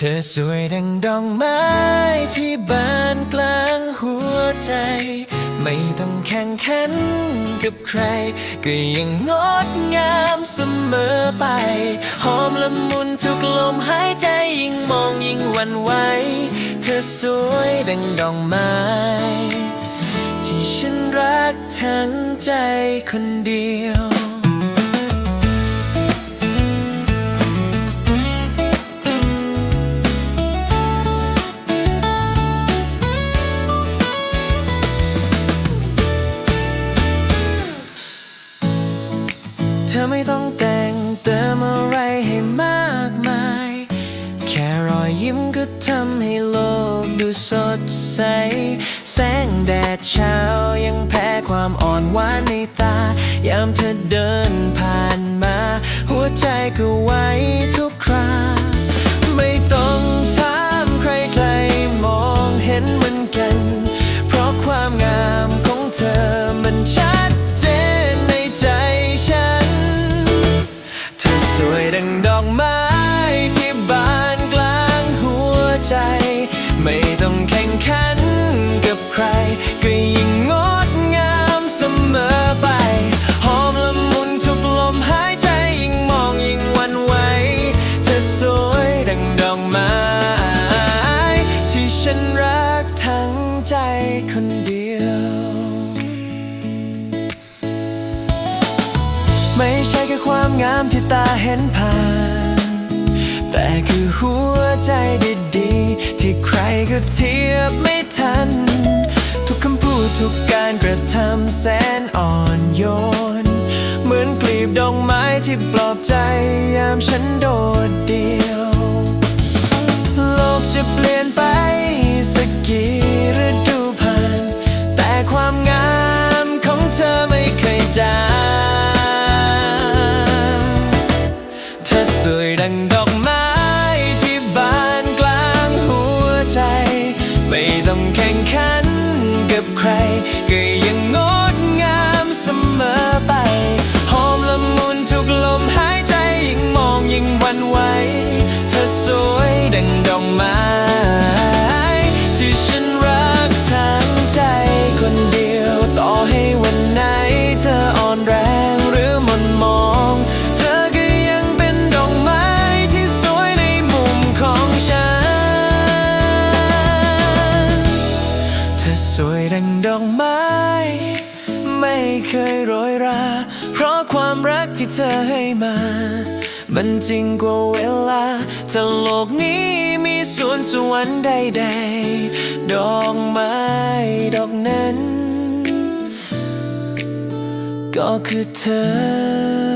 เธอสวยดังดอกไม้ที่บานกลางหัวใจ ไม่ต้องแข่งขันกับใคร ก็ยังงดงามเสมอไป หอมละมุนทุกลมหายใจยิ่งมองยิ่งหวันไหวเธอสวยดังดอกไม้ที่ฉันรักทั้งใจคนเดียว ดใส แสงแดดเช้ายังแพ้ความอ่อนหวานในตา ยามเธอเดินผ่านมา หัวใจก็ไหวทุกคราไม่ต้องถามใครใครๆมองเห็นเหมือนกัน เพราะความงามของเธอมันชัดเจนในใจฉัน เธอสวยดังดอกไม้ที่บานกลางหัวใจ ต้องแข่งขันกับใคร ก็ยิ่งงดงามเสมอไป หอมละมุนทุกลมหายใจยิ่งมองยิ่งหวันไหวเธอสวยดังดอกไม้ที่ฉันรักทั้งใจคนเดียว ไม่ใช่แค่ความงามที่ตาเห็นผ่าน หัวใจดีๆที่ใครก็เทียบไม่ทัน ทุกคำพูดทุกการกระทำแสนอ่อนโยน เหมือนกลีบดอกไม้ที่ปลอบใจยามฉันโดดเดี่ยว โลกจะเปลี่ยนไปสักกี่ฤดูผ่าน แต่ความงามของเธอไม่เคยจางเธอสวยดังดอกไม้ กับใคร ก็ยังงดงามเสมอไป ธอสวยดังดอกไม้ ไม่เคยโรยรา เพราะความรักที่เธอให้มา มันจริงกว่าเวลาถ้าโลกนี้มีสวนสวรรค์ใดๆ ดอกไม้ดอกนั้น ก็คือเธอ